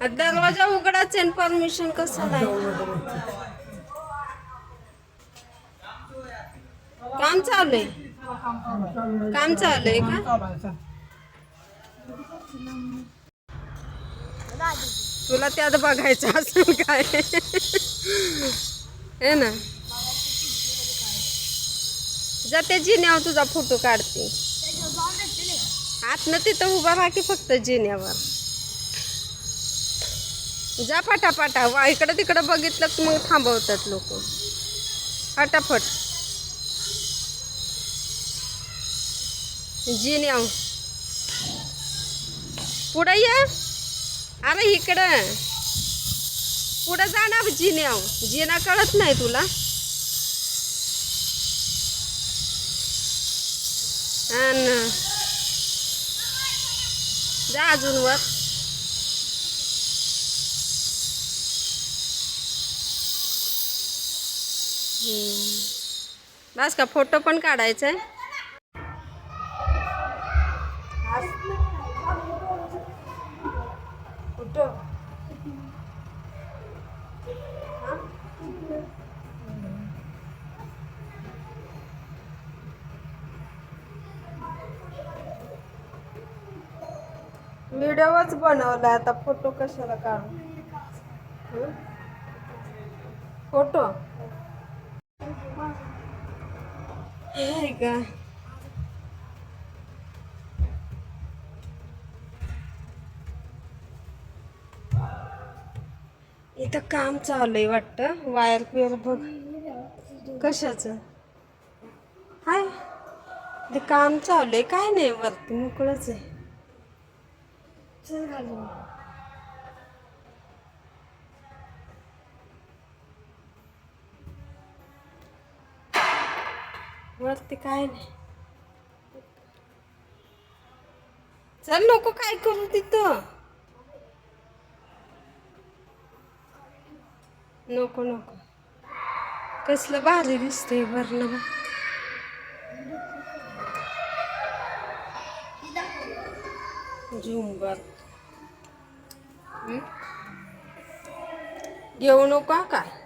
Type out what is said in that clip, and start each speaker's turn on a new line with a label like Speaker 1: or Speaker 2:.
Speaker 1: दरवाजा काढायचं आणि परमिशन कसं नाही? काम चालू आहे. काम चालू आहे का? तुला त्यात बघायचं असेल काय? हे ना. जा त्या जिन्यावर तुझा फोटो काढते. आतनं तिथं उभा राहा की फक्त जिन्यावर. जा फाटाफाटा. वा इकडं तिकडं बघितलं की मग थांबवतात लोक. फटाफट. या पुढं ये. अरे इकडं. पुढं जा ना जिन्याव जिना कळत नाही तुला. जा अजून वर बस का फोटो पण काढायचा आहे व्हिडिओच बनवला आता. फोटो कशाला काढू? फोटो. आहे का इथं काम चालू आहे वाटतं. वायर पिअर बघ. कशाचं? हाय. ते काम चालू आहे. काय नाही वरती मोकळंच आहे. वरती काय नाही. चल लोक काय करू तिथं. नको नको. कसलं भारी दिसतंय वरनं झुंबर? घेऊ नका काय?